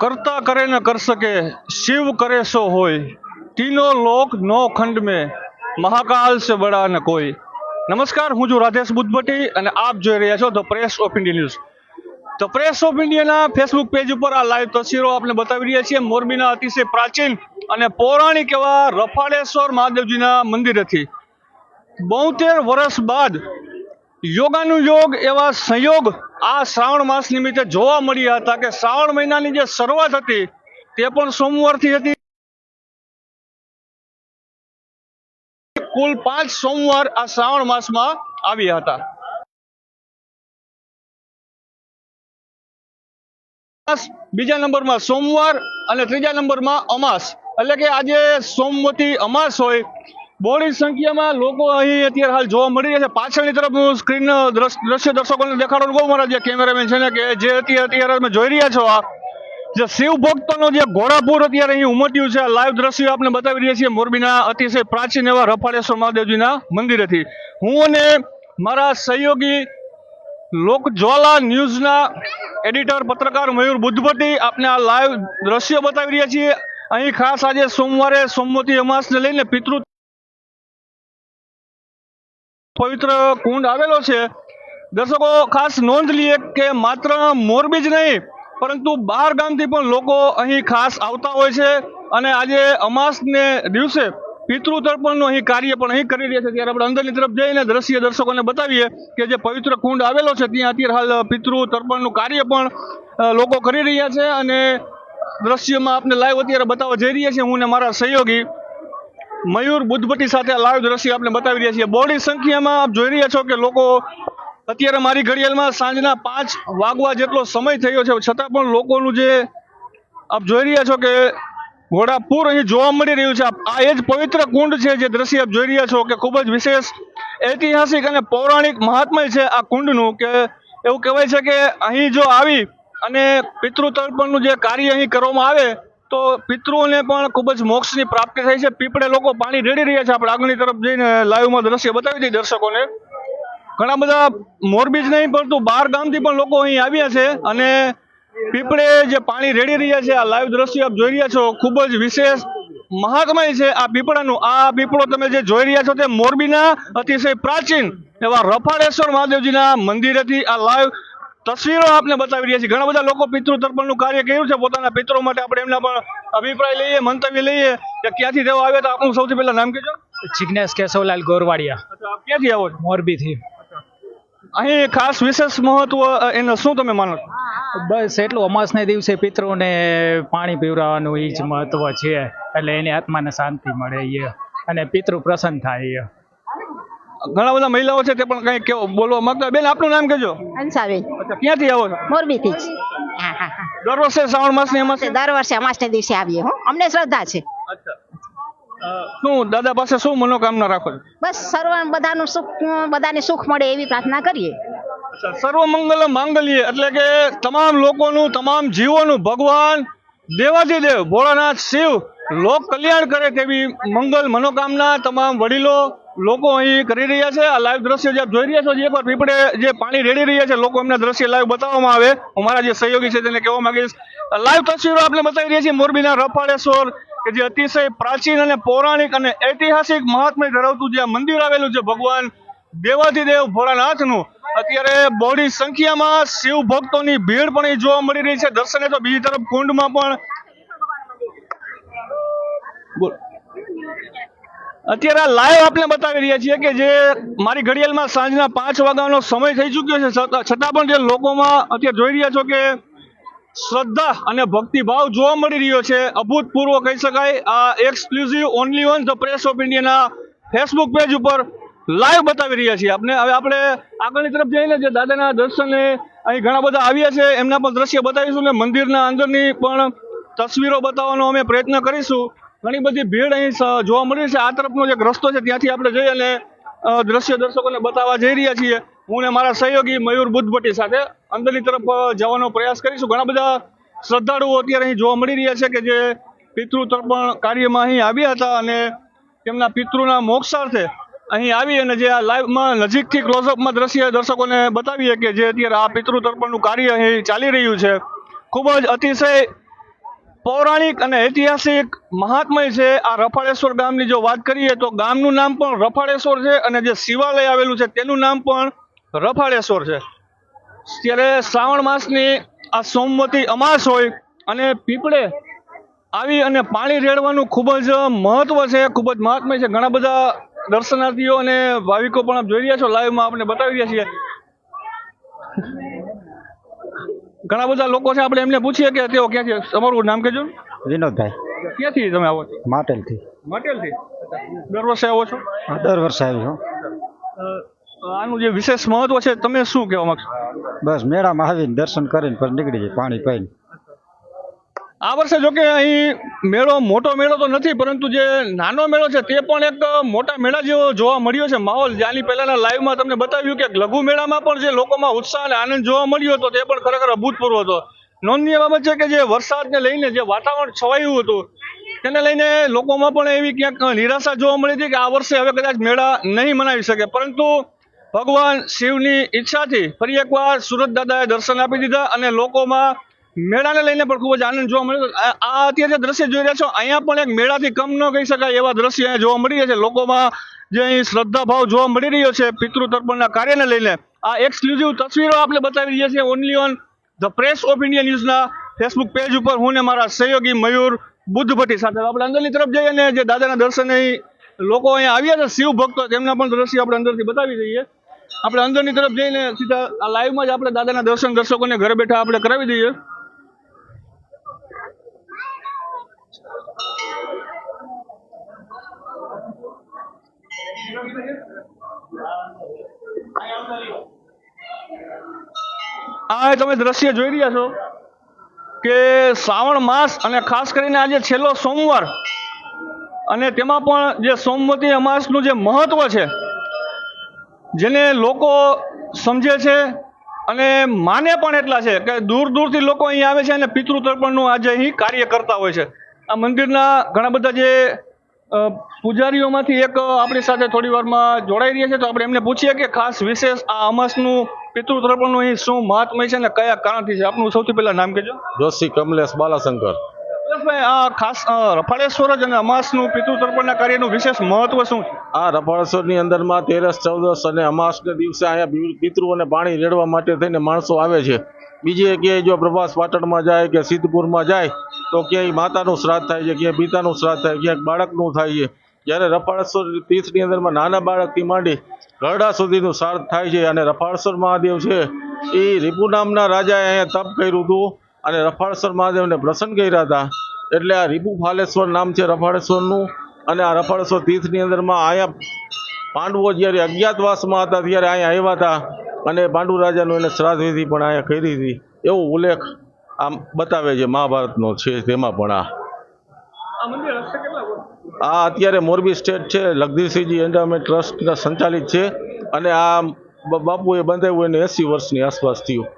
કરતા કરે ન કર શકે, શિવ કરે સો હોય. તીનો લોક નો ખંડ મેં, મહાકાલ સે બડા ન કોઈ. નમસ્કાર, હું છું રાધેશ બુદ્ધભટ્ટી અને આપ જોઈ રહ્યા છો the press of India news. The press of ઇન્ડિયાના ફેસબુક પેજ ઉપર આ લાઈવ તસવીરો આપણે બતાવી રહ્યા છીએ. મોરબીના અતિશય પ્રાચીન અને પૌરાણિક એવા રફાળેશ્વર મહાદેવજીના મંદિરેથી. બોતેર વર્ષ બાદ યોગાનું યોગ એવા સંયોગ આ શ્રાવણ માસ નિમિત્તે જોવા મળ્યા હતા કે શ્રાવણ મહિનાની જે શરૂઆત હતી તે પણ સોમવારથી હતી. કુલ પાંચ સોમવાર આ શ્રાવણ માસમાં આવ્યા હતા. બીજા નંબરમાં સોમવાર અને ત્રીજા નંબરમાં અમાસ. એટલે કે આજે સોમવતી અમાસ હોય બહોળી સંખ્યામાં લોકો અહીં અત્યારે હાલ જોવા મળી રહ્યા છે. પાછળની તરફ હું સ્ક્રીન દ્રશ્ય દર્શકોને દેખાડવાનું કહું મારા જે કેમેરામેન છે ને કે જે અત્યારે અત્યારે તમે જોઈ રહ્યા છો આ જે શિવ ભક્તોનો જે ઘોડાપુર અત્યારે અહીં ઉમટ્યું છે. લાઈવ દ્રશ્યો આપણે બતાવી રહ્યા છીએ મોરબીના અતિશય પ્રાચીન એવા રફાળેશ્વર મહાદેવજીના મંદિરેથી. હું અને મારા સહયોગી લોકજ્વાલા ન્યૂઝના એડિટર, પત્રકાર મયુર બુદ્ધપતિ આપને આ લાઈવ દ્રશ્ય બતાવી રહ્યા છીએ. અહીં ખાસ આજે સોમવારે સોમવતી અમાસને લઈને પિતૃ પવિત્ર કુંડ આવેલો છે. દર્શકો, ખાસ નોંધ લઈએ કે માત્ર મોરબી જ નહીં, પરંતુ બહાર ગામથી પણ લોકો અહીં ખાસ આવતા હોય છે અને આજે અમાસને દિવસે પિતૃ તર્પણનું અહીં કાર્ય પણ અહીં કરી રહ્યા છે. ત્યારે આપણે અંદરની તરફ જઈને દ્રશ્ય દર્શકોને બતાવીએ કે જે પવિત્ર કુંડ આવેલો છે, ત્યાં અત્યારે હાલ પિતૃ તર્પણનું કાર્ય પણ લોકો કરી રહ્યા છે અને દ્રશ્યમાં આપણે લાઈવ અત્યારે બતાવવા જઈ રહ્યા છે હું ને મારા સહયોગી મયુર બુદ્ધભટ્ટી સાથે લાઈવ દ્રશ્ય આપણે બતાવી રહ્યા છીએ. બોડી સંખ્યામાં આપ જોઈ રહ્યા છો કે લોકો અત્યારે મારી ઘડિયાળમાં સાંજના પાંચ વાગવા જેટલો સમય થયો છે. છતાં પણ લોકોનું જે આપ જોઈ રહ્યા છો કે ઘોડાપુર અહીં જોવા મળી રહ્યું છે. આ એ જ પવિત્ર કુંડ છે જે દ્રશ્ય આપ જોઈ રહ્યા છો કે ખૂબ જ વિશેષ ઐતિહાસિક અને પૌરાણિક મહાત્મય છે આ કુંડનું કે એવું કહેવાય છે કે અહીં જો આવી અને પિતૃતર્પણનું જે કાર્ય અહીં કરવામાં આવે તો પિતૃઓને પણ ખૂબ જ મોક્ષની પ્રાપ્તિ થાય છે. પીપળે લોકો પાણી રેડી રહ્યા છે. આપણે આગળની તરફ જઈને લાઈવમાં દ્રશ્ય બતાવી દઈએ દર્શકોને. ઘણા બધા મોરબી જ નહીં, પરંતુ બહાર ગામથી પણ લોકો અહીં આવ્યા છે અને પીપળે જે પાણી રેડી રહ્યા છે, આ લાઈવ દ્રશ્ય આપ જોઈ રહ્યા છો. ખૂબ જ વિશેષ મહાત્મય છે આ પીપળાનું. આ પીપળો તમે જે જોઈ રહ્યા છો તે મોરબીના અતિશય પ્રાચીન એવા રફાળેશ્વર મહાદેવજીના મંદિરેથી આ લાઈવ તસવીરો આપને બતાવી રહ્યા છીએ. ઘણા બધા લોકો પિતૃ તર્પણનું કાર્ય કર્યું છે. પોતાના પિતરો માટે આપણે એમના પણ અભિપ્રાય લઈએ મંતવ્ય લઈએ કે ક્યાંથી તેઓ આવ્યા તો આપણું સૌથી પહેલા નામ કહેજો. જિજ્ઞેશ કેશવલાલ ગોરવાડિયા. આપ ક્યાંથી આવો છો? મોરબીથી. અહીં ખાસ વિશેષ મહત્વ એને એનું શું તમે માનો છો? બસ એટલું અમાસને દિવસે પિતૃને પાણી પીવડાવવાનું એ જ મહત્વ છે. એટલે એની આત્માને શાંતિ મળે એ અને પિતૃ પ્રસન્ન થાય એ ઘણા બધા મહિલાઓ છે તે પણ કંઈ કેવો બોલવા માંગતા બેન આપનું નામ કહેજો. હંસાબેન. અચ્છા ક્યાંથી આવો છો? મોરબીથી. જ હા હા હા. દર વર્ષે શ્રાવણ માસની તે દર વર્ષે અમાસને દિવસે આવીએ હો. અમને શ્રદ્ધા છે. શું દાદા પાસે શું મનોકામના રાખો છો? બસ સર્વ બધાનું સુખ બધાને સુખ મળે એવી પ્રાર્થના કરીએ. સર્વ મંગલ માંગલ્ય એટલે કે તમામ લોકોનું તમામ જીવોનું ભગવાન દેવાધિદેવ ભોળાનાથ શિવ લોક કલ્યાણ કરે તેવી મંગલ મનોકામના તમામ વડીલો લોકો અહીં કરી રહ્યા છે. આ લાઈવ દ્રશ્ય જે આપ જોઈ રહ્યા છો, જે એકવાર પીપળે જે પાણી રેડી રહ્યા છે, લોકો એમને દ્રશ્ય લાઈવ બતાવવામાં આવે. અમારા મારા જે સહયોગી છે તેને કહેવા માંગીશ. લાઈવ તસવીરો આપણે બતાવી રહ્યા છીએ મોરબીના રફાળેશ્વર, કે જે અતિશય પ્રાચીન અને પૌરાણિક અને ઐતિહાસિક મહાત્મ્ય ધરાવતું જે મંદિર આવેલું છે ભગવાન દેવાધિદેવ ભોળાનાથનું. અત્યારે બહોળી સંખ્યામાં શિવ ભક્તોની ભીડ પણ અહીં જોવા મળી રહી છે. દર્શને તો બીજી તરફ કુંડમાં પણ બોલ. અત્યારે આ લાઈવ આપણે બતાવી રહ્યા છીએ કે જે મારી ઘડિયાળમાં સાંજના પાંચ વાગ્યાનો સમય થઈ ચૂક્યો છે. છતાં પણ જે લોકોમાં અત્યારે જોઈ રહ્યા છો કે શ્રદ્ધા અને ભક્તિભાવ જોવા મળી રહ્યો છે. અભૂતપૂર્વ કહી શકાય, આ exclusive only on the press of ઇન્ડિયાના ફેસબુક પેજ ઉપર લાઈવ બતાવી રહ્યા છીએ. આપણે હવે આપણે આગળની તરફ જઈને જે દાદાના દર્શને અહીં ઘણા બધા આવ્યા છે, એમના પણ દ્રશ્ય બતાવીશું ને મંદિરના અંદરની પણ તસવીરો બતાવવાનો અમે પ્રયત્ન કરીશું. ઘણી બધી ભીડ અહીં જોવા મળી છે. આ તરફનો જે રસ્તો છે, ત્યાંથી આપણે જઈ અને દ્રશ્ય દર્શકોને બતાવવા જઈ રહ્યા છીએ. હું ને મારા સહયોગી મયુર બુદ્ધભટ્ટી સાથે અંદરની તરફ જવાનો પ્રયાસ કરીશું. ઘણા બધા શ્રદ્ધાળુઓ અત્યારે અહીં જોવા મળી રહ્યા છે કે જે પિતૃ તર્પણ કાર્યમાં અહીં આવ્યા હતા અને તેમના પિતૃના મોક્ષાર્થે અહીં આવી અને જે આ લાઈવમાં નજીકથી ક્લોઝઅપમાં દ્રશ્ય દર્શકોને બતાવીએ કે જે અત્યારે આ પિતૃ તર્પણનું કાર્ય અહીં ચાલી રહ્યું છે. ખૂબ જ અતિશય પૌરાણિક અને ઐતિહાસિક મહાત્મય છે આ રફાળેશ્વર ગામની જો વાત કરીએ તો ગામનું નામ પણ રફાળેશ્વર છે અને જે શિવાલય આવેલું છે તેનું નામ પણ રફાળેશ્વર છે. ત્યારે શ્રાવણ માસની આ સોમવતી અમાસ હોય અને પીપળે આવી અને પાણી રેડવાનું ખૂબ જ મહત્વ છે, ખૂબ જ મહાત્મય છે. ઘણા બધા દર્શનાર્થીઓ અને ભાવિકો પણ જોઈ રહ્યા છો લાઈવમાં આપણે બતાવી રહ્યા છીએ. ઘણા બધા લોકો છે આપણે એમને પૂછીએ કે તેઓ ક્યાંથી તમારું નામ કહેજો. વિનોદભાઈ. ક્યાંથી તમે આવો છો? માટેલથી. માટેલથી? દર વર્ષે આવો છો? હા, દર વર્ષે આવી હું અ, આનું જે વિશેષ મહત્વ છે તમે શું કહેવા માંગશો? બસ મેળામાં આવીને દર્શન કરીને પછી નીકળી જાય પાણી પાઈને. આ વર્ષે જોકે અહીં મેળો, મોટો મેળો તો નથી, પરંતુ જે નાનો મેળો છે તે પણ એક મોટા મેળા જેવો જોવા મળ્યો છે. માહોલ જ્યાંની પહેલાના લાઈવમાં તમને બતાવ્યું કે લઘુ મેળામાં પણ જે લોકોમાં ઉત્સાહ અને આનંદ જોવા મળ્યો હતો, તે પણ ખરેખર અભૂતપૂર્વ હતો. નોંધનીય બાબત છે કે જે વરસાદને લઈને જે વાતાવરણ છવાયું હતું, તેને લઈને લોકોમાં પણ એવી ક્યાંક નિરાશા જોવા મળી હતી કે આ વર્ષે હવે કદાચ મેળા નહીં મનાવી શકે. પરંતુ ભગવાન શિવની ઈચ્છાથી ફરી એકવાર સુરત દાદાએ દર્શન આપી દીધા અને લોકોમાં મેળાને લઈને પણ ખૂબ જ આનંદ જોવા મળ્યો. આ અત્યારે જે દ્રશ્ય જોઈ રહ્યા છો, અહીંયા પણ એક મેળાથી કમ ન કહી શકાય એવા દ્રશ્ય અહીંયા જોવા મળી રહ્યા છે. લોકોમાં જે અહીં શ્રદ્ધા ભાવ જોવા મળી રહ્યો છે પિતૃ તર્પણના કાર્યને લઈને. આ એક્સક્લુઝિવ તસવીરો આપણે બતાવી રહ્યા છીએ. Only on the press of India ન્યૂઝના Facebook page ઉપર હું ને મારા સહયોગી મયુર બુદ્ધ ભટ્ટી સાથે આપણે અંદરની તરફ જઈએ અને જે દાદાના દર્શને લોકો અહીંયા આવ્યા છે, શિવ ભક્તો, તેમના પણ દ્રશ્ય આપણે અંદરથી બતાવી દઈએ. આપણે અંદરની તરફ જઈને સીધા આ લાઈવમાં જ આપણે દાદાના દર્શન દર્શકોને ઘરે બેઠા આપણે કરાવી દઈએ. આ તમે દ્રશ્ય જોઈ રહ્યા છો કે શ્રાવણ માસ અને ખાસ કરીને આજે છેલ્લો સોમવાર અને તેમાં પણ જે સોમવતી અમાસનું જે મહત્વ છે, જેને લોકો સમજે છે અને માને પણ એટલા છે કે દૂર દૂરથી લોકો અહીં આવે છે અને પિતૃ તર્પણનું આજે અહીં કાર્ય કરતા હોય છે. આ મંદિરના ઘણા બધા જે પૂજારીઓમાંથી એક આપણી સાથે થોડી વારમાં જોડાઈ રહ્યા છે તો આપણે એમને પૂછીએ કે ખાસ વિશેષ આ અમાસનું પિતૃતર્પણનું અહીં શું મહાત્મય છે અને કયા કારણથી છે? આપનું સૌથી પહેલા નામ કહેજો. જોશી કમલેશ બાલાશંકર. પરેશભાઈ આ ખાસ રફાળેશ્વર જ અને અમાસનું પિતૃતર્પણના કાર્યનું વિશેષ મહત્વ શું છે? આ રફાળેશ્વરની અંદરમાં તેરસ ચૌદસ અને અમાસને દિવસે અહીંયા પિતૃઓને પાણી રેડવા માટે થઈને માણસો આવે છે. બીજી ક્યાંય જો પ્રભાસ પાટણમાં જાય કે સિદ્ધપુરમાં જાય, તો ક્યાંય માતાનું શ્રાદ્ધ થાય છે, ક્યાંય પિતાનું શ્રાદ્ધ થાય, ક્યાંક બાળકનું થાય છે. જ્યારે રફાળેશ્વર તીર્થની અંદરમાં નાના બાળકથી માંડી ગરડા સુધીનું શ્રાદ્ધ થાય છે અને રફાળેશ્વર મહાદેવ છે, એ રીપુ નામના રાજાએ અહીંયા તપ કર્યું હતું અને રફાળેશ્વર મહાદેવને પ્રસન્ન કર્યા હતા. એટલે આ રીપુ ફાલેશ્વર નામ છે રફાળેશ્વરનું અને આ રફાળેશ્વર તીર્થની અંદરમાં અહીંયા પાંડવો જ્યારે અજ્ઞાતવાસમાં હતા, ત્યારે અહીંયા આવ્યા હતા. અને પાંડુ રાજાનું એને શ્રાદ્ધ વિધિ પણ અહીંયા કરી હતી. એવો ઉલ્લેખ આમ બતાવે છે મહાભારતનો છે તેમાં પણ આ. આ અત્યારે મોરબી સ્ટેટ છે લગધીરસિંહજી એન્ડામેન્ટ ટ્રસ્ટના સંચાલિત છે અને આ બાપુએ બંધાવ્યું એને એંસી વર્ષની આસપાસ થયું.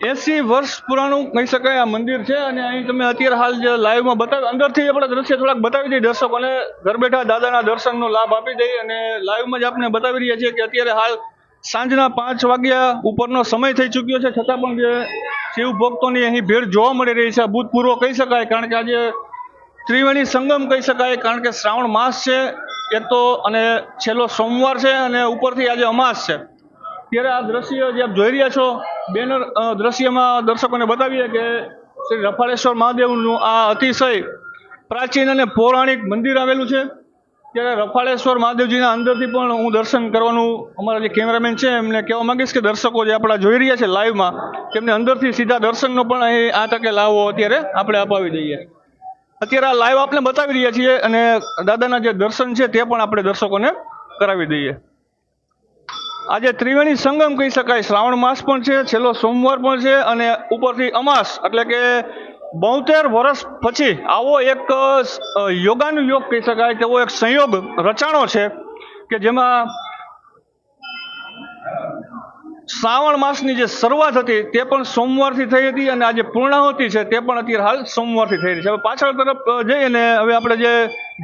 એસી વર્ષ પુરાણું કહી શકાય, આ મંદિર છે અને અહીં તમે અત્યારે હાલ જે લાઈવમાં બતાવી, અંદરથી આપણે દ્રશ્ય થોડાક બતાવી દઈએ દર્શકોને ઘર બેઠા દાદાના દર્શનનો લાભ આપી દઈએ અને લાઈવમાં જ આપણે બતાવી રહ્યા છીએ કે અત્યારે હાલ સાંજના પાંચ વાગ્યા ઉપરનો સમય થઈ ચૂક્યો છે. છતાં પણ જે શિવ ભક્તોની અહીં ભીડ જોવા મળી રહી છે, અભૂતપૂર્વ કહી શકાય, કારણ કે આજે ત્રિવેણી સંગમ કહી શકાય, કારણ કે શ્રાવણ માસ છે એક તો અને છેલ્લો સોમવાર છે અને ઉપરથી આજે અમાસ છે. ત્યારે આ દ્રશ્ય જે આપ જોઈ રહ્યા છો, બેનર દ્રશ્યમાં દર્શકોને બતાવીએ કે શ્રી રફાળેશ્વર મહાદેવનું આ અતિશય પ્રાચીન અને પૌરાણિક મંદિર આવેલું છે. ત્યારે રફાળેશ્વર મહાદેવજીના અંદરથી પણ હું દર્શન કરવાનું અમારા જે કેમેરામેન છે, એમને કહેવા માંગીશ કે દર્શકો જે આપણા જોઈ રહ્યા છે લાઈવમાં, તેમને અંદરથી સીધા દર્શનનો પણ અહીં આ તકે લાવો અત્યારે આપણે અપાવી દઈએ. અત્યારે આ લાઈવ આપણે બતાવી રહ્યા છીએ અને દાદાના જે દર્શન છે તે પણ આપણે દર્શકોને કરાવી દઈએ. આજે ત્રિવેણી સંગમ કહી શકાય. શ્રાવણ માસ પણ છે, છેલ્લો સોમવાર પણ છે અને ઉપરથી અમાસ, એટલે કે બોતેર વર્ષ પછી આવો એક યોગાનુયોગ યોગાનું યોગ કહી શકાય તેવો એક સંયોગ રચાણો છે કે જેમાં શ્રાવણ માસની જે શરૂઆત હતી તે પણ સોમવારથી થઈ હતી અને આજે પૂર્ણાહુતિ છે તે પણ અત્યારે હાલ સોમવારથી થઈ રહી છે. હવે પાછળ તરફ જઈને હવે આપણે જે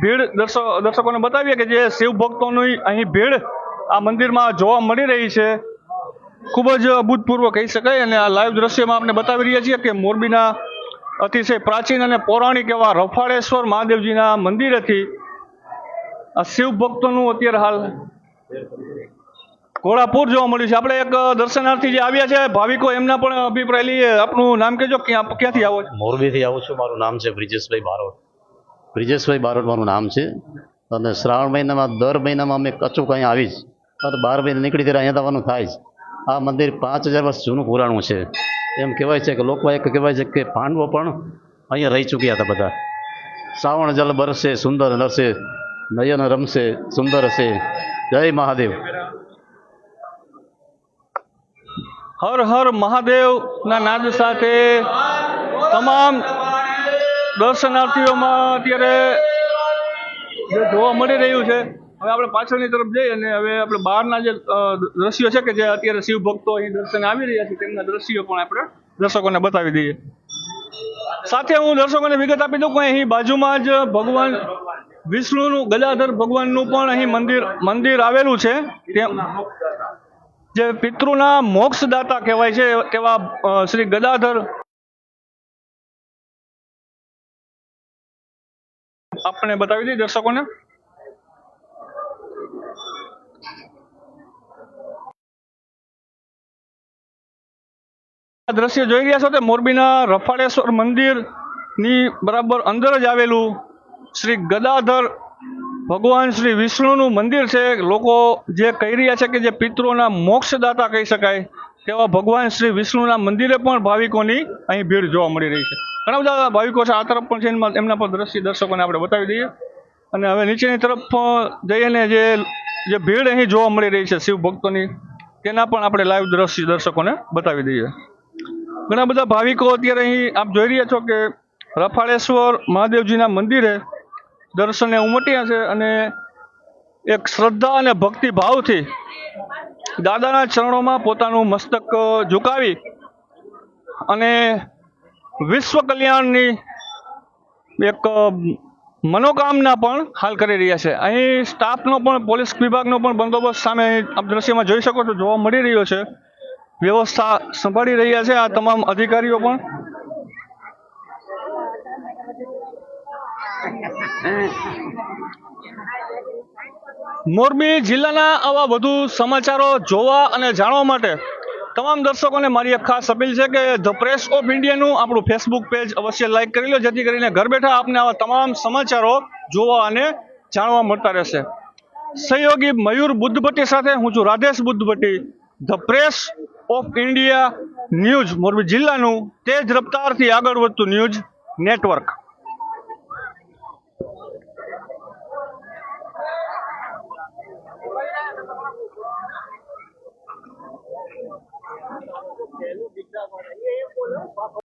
ભીડ દર્શક, દર્શકોને બતાવીએ કે જે શિવ ભક્તોની અહીં ભીડ આ મંદિરમાં જોવા મળી રહી છે. ખૂબ જ અભૂતપૂર્વ કહી શકાય અને આ લાઈવ દ્રશ્યમાં આપણે બતાવી રહ્યા છીએ કે મોરબીના અતિશય પ્રાચીન અને પૌરાણિક એવા રફાળેશ્વર મહાદેવજીના મંદિરેથી આ શિવ ભક્તોનું અત્યારે હાલ ઘોડાપુર જોવા મળ્યું છે. આપણે એક દર્શનાર્થી જે આવ્યા છે, ભાવિકો એમના પણ અભિપ્રાય લઈએ. આપનું નામ કહેજો, ક્યાં ક્યાંથી આવો છો? મોરબીથી આવું છું. મારું નામ છે બ્રિજેશભાઈ બારોટ. બ્રિજેશભાઈ બારોટ મારું નામ છે. અને શ્રાવણ મહિનામાં, દર મહિનામાં અમે અચૂક અહીંયા આવી જ અને બાર મહિને નીકળી ત્યારે અહીંયા આવવાનું થાય છે આ મંદિર પાંચ હજાર વર્ષ જૂનું પુરાણું છે. એમ કહેવાય છે કે લોકો એક કહેવાય છે કે પાંડવો પણ અહીંયા રહી ચૂક્યા હતા બધા. શ્રાવણ જલ બરસે, સુંદર નરસે, નયન રમશે સુંદર હશે જય મહાદેવ. હર હર મહાદેવના નાદ સાથે તમામ દર્શનાર્થીઓમાં અત્યારે જોવા મળી રહ્યું છે હવે આપણે પાછળની તરફ જઈએ અને હવે આપણે બહારના જે દ્રશ્યો છે કે જે અત્યારે શિવ ભક્તો અહીં દર્શન આવી રહ્યા છે, તેમના દ્રશ્યો પણ આપણે દર્શકોને બતાવી દઈએ. સાથે હું દર્શકોને વિગત આપી દઉં કે અહીં બાજુમાં જ ભગવાન વિષ્ણુનું ગદાધર ભગવાનનું પણ અહીં મંદિર મંદિર આવેલું છે. જે પિતૃના મોક્ષદાતા કહેવાય છે, તેવા શ્રી ગદાધર આપણે બતાવી દઈએ દર્શકોને. દ્રશ્ય જોઈ રહ્યા છો તે મોરબીના રફાળેશ્વર મંદિરની બરાબર અંદર જ આવેલું શ્રી ગદાધર ભગવાન શ્રી વિષ્ણુનું મંદિર છે. લોકો જે કહી રહ્યા છે કે જે પિતૃના મોક્ષદાતા કહી શકાય તેવા ભગવાન શ્રી વિષ્ણુના મંદિરે પણ ભાવિકોની અહીં ભીડ જોવા મળી રહી છે. ઘણા બધા ભાવિકો છે. આ તરફ પણ છે. એમાં- એમના પણ દ્રશ્ય દર્શકોને આપણે બતાવી દઈએ. અને હવે નીચેની તરફ જઈને જે જે ભીડ અહીં જોવા મળી રહી છે શિવ ભક્તોની, તેના પણ આપણે લાઈવ દ્રશ્ય દર્શકોને બતાવી દઈએ. ઘણા બધા ભાવિકો અત્યારે અહીં આપ જોઈ રહ્યા છો કે રફાળેશ્વર મહાદેવજીના મંદિરે દર્શને ઉમટ્યા છે અને એક શ્રદ્ધા અને ભક્તિ ભાવથી દાદાના ચરણોમાં પોતાનું મસ્તક ઝુકાવી અને વિશ્વ કલ્યાણની એક મનોકામના પણ હાલ કરી રહ્યા છે. અહીં સ્ટાફનો પણ, પોલીસ વિભાગનો પણ બંદોબસ્ત સામે આપ દ્રશ્યમાં જોઈ શકો છો, જોવા મળી રહ્યો છે. વ્યવસ્થા સંભાળી રહ્યા છે આ તમામ અધિકારીઓ પણ? મોરબી જિલ્લાના આવા વધુ સમાચારો જોવા અને જાણવા માટે તમામ દર્શકોને મારી એક ખાસ અપીલ છે કે ધ પ્રેસ ઓફ ઇન્ડિયાનું આપણું ફેસબુક પેજ અવશ્ય લાઈક કરી લો, જેથી કરીને ઘર બેઠા આપને આવા તમામ સમાચારો જોવા અને જાણવા મળતા રહેશે. સહયોગી મયુર બુદ્ધભટ્ટી સાથે હું છું Radhesh Buddhbhatti, the press of India news Morbi જિલ્લાનું તેજ રફતારથી આગળ વધતું ન્યૂઝ નેટવર્ક.